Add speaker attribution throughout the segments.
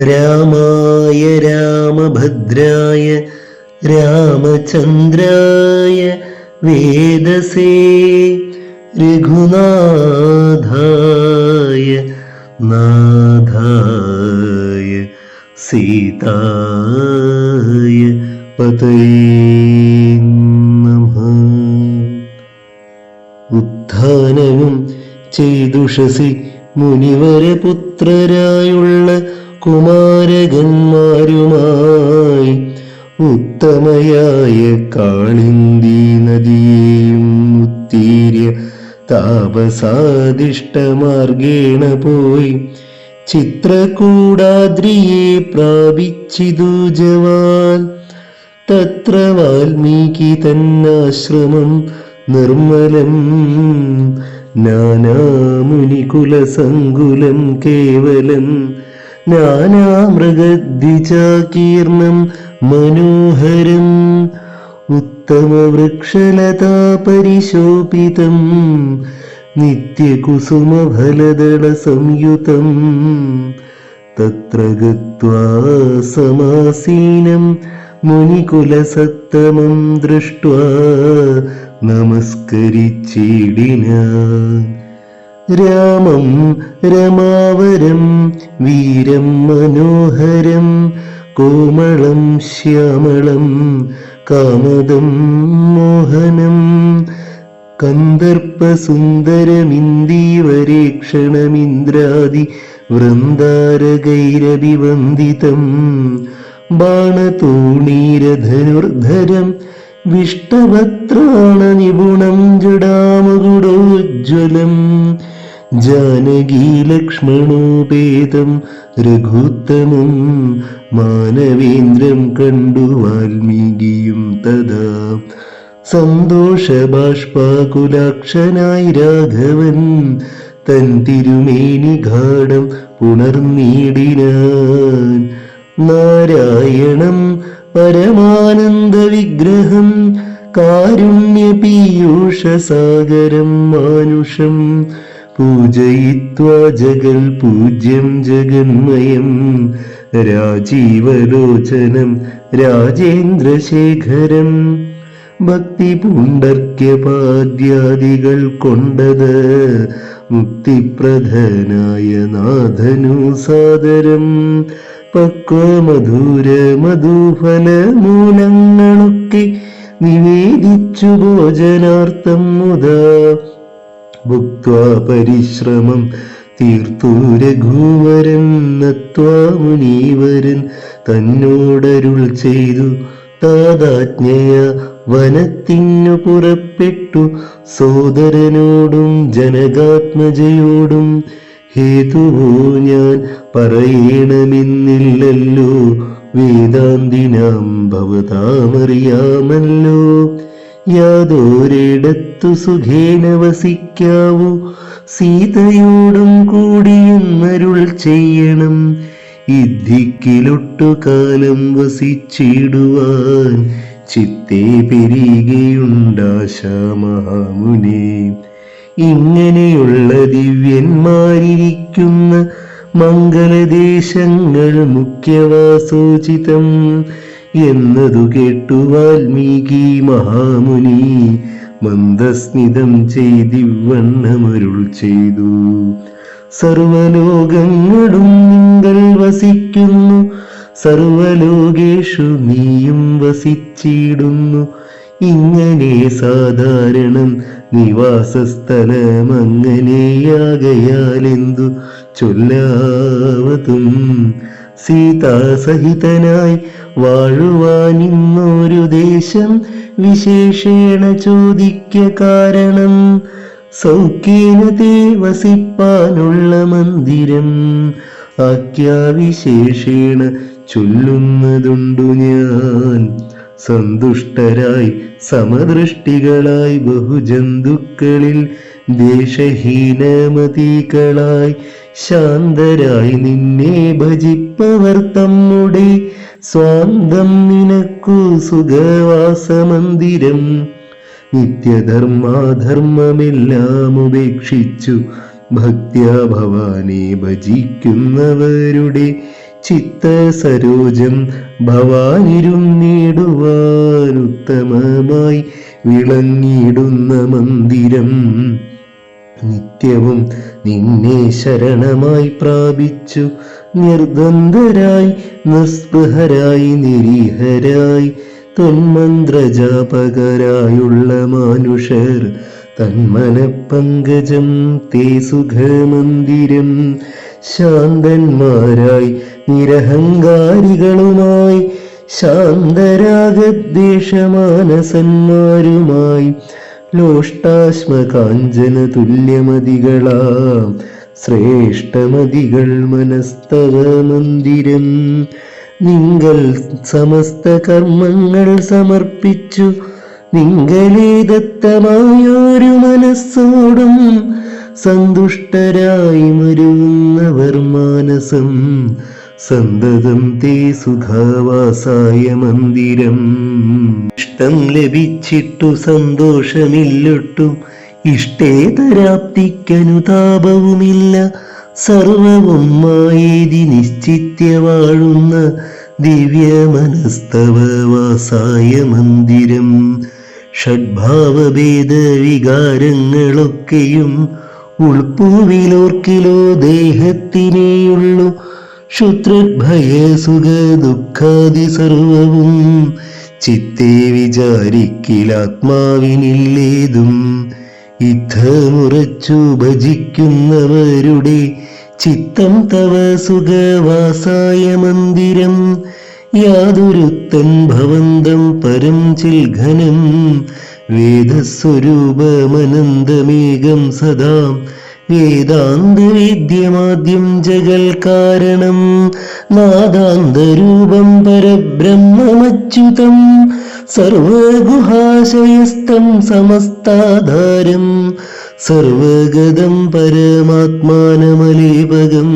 Speaker 1: രാമായ രാമഭദ്രായ രാമചന്ദ്രായ വേദസേ രഘുനാഥായ നാഥായ സീതായ പതയേ നമ. ഉത്ഥാനവും ചെയ്തുഷസി മുനിവരെ പുത്രരായുള്ള കുമാരകന്മാരുമായി ഉത്തമയായ കാളിന്തി നദിയെയും ഉത്തീര്യ താപസാദിഷ്ടമാർഗേണ പോയി. ചിത്രകൂടാദ്രിയെ പ്രാപിച്ചിതു ജവാൻ. തത്ര വാൽമീകി തന്നാശ്രമം നിർമ്മലം. നാനാമുനികുലസങ്കുലം കേവലം നാനാമൃഗദ്വിജാകീർണം മനോഹരം. ഉത്തമവൃക്ഷലതാപരിശോഭിതം നിത്യകുസുമഫലദളസംയുതം. തത്ര ഗത്വാ സമാസീനം മുനികുലസത്തമം ദൃഷ്ട്വാ നമസ്കരിച്ചിടിനാൻ. രാമം രമാവരം വീരം മനോഹരം കോമളം ശ്യാമളം കാമദം മോഹനം. കന്ദർപ്പസുന്ദരമിന്ദീവരേക്ഷണമിന്ദ്രാദി വൃന്ദാരകൈരഭിവന്ദിതം ബാണതൂണീരധനുർധരം വിഷ്ടവത്രാണ നിപുണം ജടാമകുടോജ്വലം ജാനകീലക്ഷ്മണോപേതം രഘുത്തമം മാനവേന്ദ്രം കണ്ടു വാൽമീകിയും തഥാ. സന്തോഷബാഷ്പാകുലാക്ഷനായി രാഘവൻ തൻ തിരുമേനി ഘാടം പുണർനീടിനാൻ നാരായണം പരമാനന്ദ വിഗ്രഹം കാരുണ്യ പീയൂഷസാഗരം മാനുഷം. പൂജയിത്വാ ജഗൽ പൂജ്യം ജഗന്മയം. രാജീവലോചനം രാജേന്ദ്രശേഖരം. ഭക്തി പുണ്ടർക്യപാദ്യാദികൾ കൊണ്ടത് മുക്തിപ്രധനായ നാഥനു സാദരം. പക്വമധുര മധുഫല മൂലങ്ങളൊക്കെ നിവേദിച്ചു ഭോജനാർത്ഥം മുതാ. ഭുക്വാ പരിശ്രമം തീർത്തു രഘുവരൻ നത്വാ മുനീവരൻ തന്നോടരുൾ ചെയ്തു താതാജ്ഞയ വനത്തിനു പുറപ്പെട്ടു സോദരനോടും ജനകാത്മജയോടും ഹേതുവോ ഞാൻ പറയണമെന്നില്ലല്ലോ വേദാന്തിനാം ഭവതാമറിയാമല്ലോ യാതൊരിടത്തു സുഖേന വസിക്കാവൂ. സീതയോടും കൂടിയെന്നരുൾ ചെയ്യണം. ഇദ്ധിക്കിലൊട്ടുകാലം വസിച്ചിടുവാൻ ചിത്തേ പെരികയുണ്ടാശ മഹാമുനി ഇങ്ങനെയുള്ള ദിവ്യന്മാരിരിക്കുന്ന മംഗളദേശങ്ങൾ മുഖ്യവാസോചിതം. എന്നതു കേട്ടു വാൽമീകി മഹാമുനി മന്ദസ്മിതം ചെയ്തിവണ്ണമരുൾ ചെയ്തു. സർവലോകങ്ങളും നിങ്ങൾ വസിക്കുന്നു സർവലോകേഷു നീയും വസിച്ചിടുന്നു. ഇങ്ങനെ സാധാരണം നിവാസസ്ഥലം അങ്ങനെയാകയാലെന്തു ചൊല്ലാവതും? സീതാസഹിതനായി വാഴുവാനിന്നൊരു ദേശം വിശേഷേണ ചോദിക്ക കാരണം. സൗഖ്യേന തേ വസിപ്പാനുള്ള മന്ദിരം ആഖ്യാവിശേഷേണ ചൊല്ലുന്നതുണ്ടു ഞാൻ. സന്തുഷ്ടരായി സമദൃഷ്ടികളായി ബഹുജന്തുക്കളിൽ ദേശഹീനമതികളായി ശാന്തരായി നിന്നെ ഭജിപ്പവർ തമ്മുടെ സ്വാന്തം നിനക്കു സുഖവാസമന്ദിരം. നിത്യധർമാധർമ്മമെല്ലാം ഉപേക്ഷിച്ചു ഭക്ത്യാ ഭവാനെ ഭജിക്കുന്നവരുടെ ചിത്തസരോജം ഭവാനിരുന്നിടുവാനുത്തമമായി വിളങ്ങിയിടുന്ന മന്ദിരം. നിത്യവും നിന്നെ ശരണമായി പ്രാപിച്ചു നിർദ്വന്ദ്വരായി നിസ്പൃഹരായി നിരീഹരായി തന്മന്ത്രജാപകരായുള്ള മാനുഷർ തന്മനപ്പങ്കജം തേ സുഖമന്ദിരം ശാന്തന്മാരായി നിരഹങ്കാരികളുമായി ശാന്തരാഗദ്വേഷമാനസന്മാരുമായി ലോഷ്ടാശ്മകാഞ്ചന തുല്യമതികളാം ശ്രേഷ്ഠമതികൾ മനസ്തവ മന്ദിരം നിങ്ങൾ സമസ്ത കർമ്മങ്ങൾ സമർപ്പിച്ചു. നിങ്ങളെ ദത്തമായൊരു മനസ്സോടും സന്തുഷ്ടരായി മരുന്നവർ മാനസം. സന്തതം തേ സുഖാവാസായ മന്ദിരം. ഇഷ്ടം ലഭിച്ചിട്ടു സന്തോഷമില്ലൊട്ടും. ഇഷ്ടേതരാപ്തിക്കനുതാപവുമില്ല സർവവും മായേതി നിശ്ചിത്യ വാഴുന്ന ദിവ്യ ദിവ്യമനസ്തവവാസായ മന്ദിരം. ഷഡ്ഭാവഭേദ വികാരങ്ങളൊക്കെയും ഉൾപ്പൂവിലോർക്കിലോ ദേഹത്തിനേയുള്ളു ശുത്രഭയ സുഖ ദുഃഖാദി സർവവും ചിത്തേ വിചാരിക്കിലാത്മാവിനില്ലേതും. ഇത്തമുറച്ചു ഭജിക്കുന്നവരുടെ ചിത്തം തവ സുഖവാസായ മന്ദിരം യാതൊരുത്തൻ ഭവന്തം പരം ചിൽഘനം വേദസ്വരൂപമനന്തമേകം സദാ. വേദാന്തവേദ്യമാദ്യം ജഗൽ കാരണം. നാദാന്തരൂപം പരബ്രഹ്മമച്യുതം. സർവഗുഹാശയസ്ഥം സമസ്താധാരം സർവഗതം പരമാത്മാനമലീപകം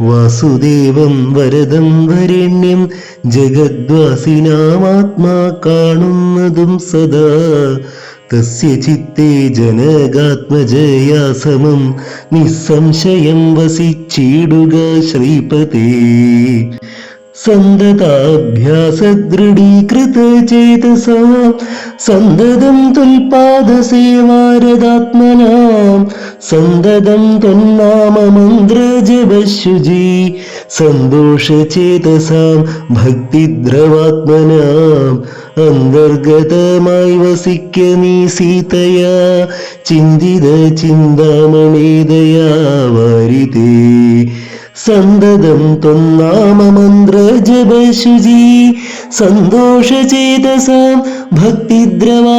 Speaker 1: വാസുദേവം വരദം വരണ്യം ജഗദ്വാസിനാമാത്മാ കാണുന്നതും സദാ. തസ്യ ചിത്തേ ജനകാത്മജയാ സമം നിസ്സംശയം വസിച്ചിടുക ശ്രീപതേ. സന്തതാഭ്യാസദൃഢീകൃത ചേതസാ. സന്തതം തുൽപാദസേവാരതാത്മനാം സന്തതം തൊന്നാമമന്ത്രജപശുചി സന്തോഷചേതസാം ഭക്തിദ്രവാത്മനാം. അന്തർഗതമായി വസിക്ക നീ സീതയാ. ചിന്തിത ചിന്താമണേതയാ വാരിതേ. സന്തതം തൊന്നാമമന്ത്രജപശുചി സന്തോഷചേതസാം ഭക്തിദ്രവാത്മനാം.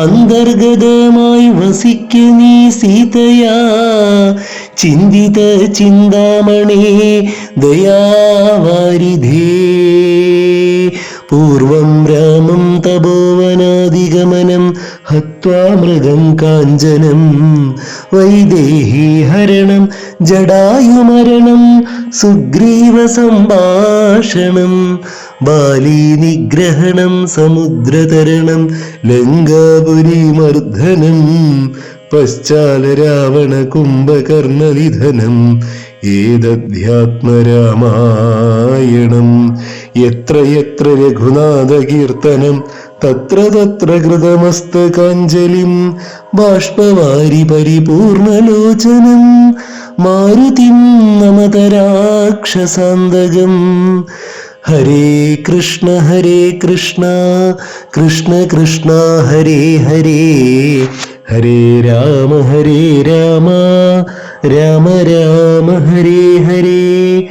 Speaker 1: അന്തർഗതമായി വസിക്ക നീ സീതയാ. ചിന്തിത ചിന്താമണേ ദയാവാരിധേ. മൃഗം കാഞ്ചനം വൈദേഹി ഹരണം ജടായുമരണം സുഗ്രീവ സംഭാഷണം ബാലി നിഗ്രഹണം സമുദ്രതരണം ലങ്കാപുരി മർദ്ദനം പശ്ചാല രാവണ കുംഭകർണവിധനം ഏതധ്യാത്മരാമായണം എത്ര എത്ര രഘുനാഥ കീർത്തനം തത്ര തത്ര കൃതമസ്തകാഞ്ജലിം ബാഷ്പവാരി പരിപൂർണലോചനം മാരുതിം നമതരാക്ഷസാന്തകം. ഹരേ കൃഷ്ണ ഹരേ കൃഷ്ണ കൃഷ്ണ കൃഷ്ണ ഹരേ ഹരേ. ഹരേ രാമ ഹരേ രാമ രാമ രാമ ഹരേ ഹരേ.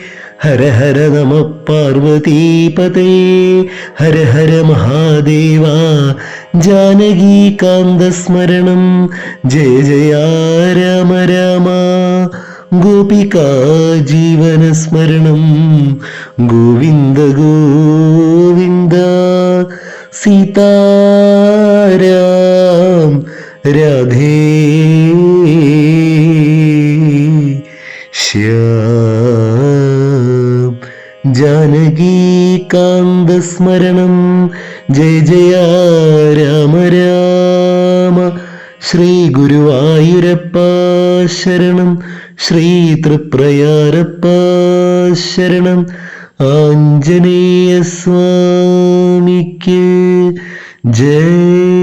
Speaker 1: ഹര ഹര നമ പാർവതീപതേ. ഹര ഹര മഹാദേവ. ജാനകീകാന്തസ്മരണം ജയ ജയ രാമ രാമ. ഗോപികാ ജീവനസ്മരണം ഗോവിന്ദ ഗോവിന്ദ. സീതാരാം രാധേ. ജാനകീകാന്തസ്മരണം ജയ ജയ രാമ രാമ. ശ്രീ ഗുരുവായൂരപ്പ ശരണം. ശ്രീ തൃപ്രയാരപ്പ ശരണം. ആഞ്ജനേയ സ്വാമിക്ക് ജയ